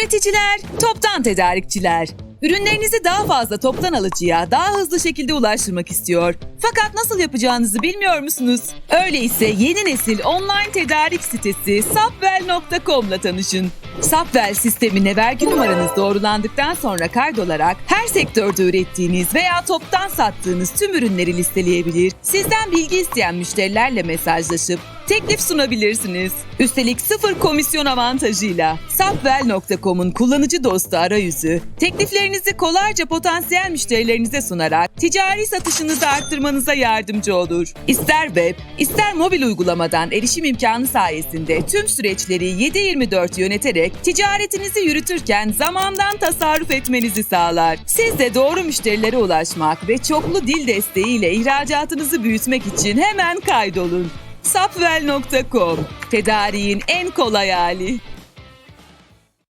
Üreticiler, toptan tedarikçiler. Ürünlerinizi daha fazla toptan alıcıya daha hızlı şekilde ulaştırmak istiyor. Fakat nasıl yapacağınızı bilmiyor musunuz? Öyleyse yeni nesil online tedarik sitesi sapvel.com'la tanışın. Sapvel sistemine vergi numaranız doğrulandıktan sonra kaydolarak her sektörde ürettiğiniz veya toptan sattığınız tüm ürünleri listeleyebilir, sizden bilgi isteyen müşterilerle mesajlaşıp teklif sunabilirsiniz. Üstelik sıfır komisyon avantajıyla Sapvel.com'un kullanıcı dostu arayüzü, tekliflerinizi kolayca potansiyel müşterilerinize sunarak ticari satışınızı arttırmanıza yardımcı olur. İster web, ister mobil uygulamadan erişim imkanı sayesinde tüm süreçleri 7/24 yöneterek ticaretinizi yürütürken zamandan tasarruf etmenizi sağlar. Siz de doğru müşterilere ulaşmak ve çoklu dil desteğiyle ihracatınızı büyütmek için hemen kaydolun. Sapvel.com Tedariğin en kolay hali.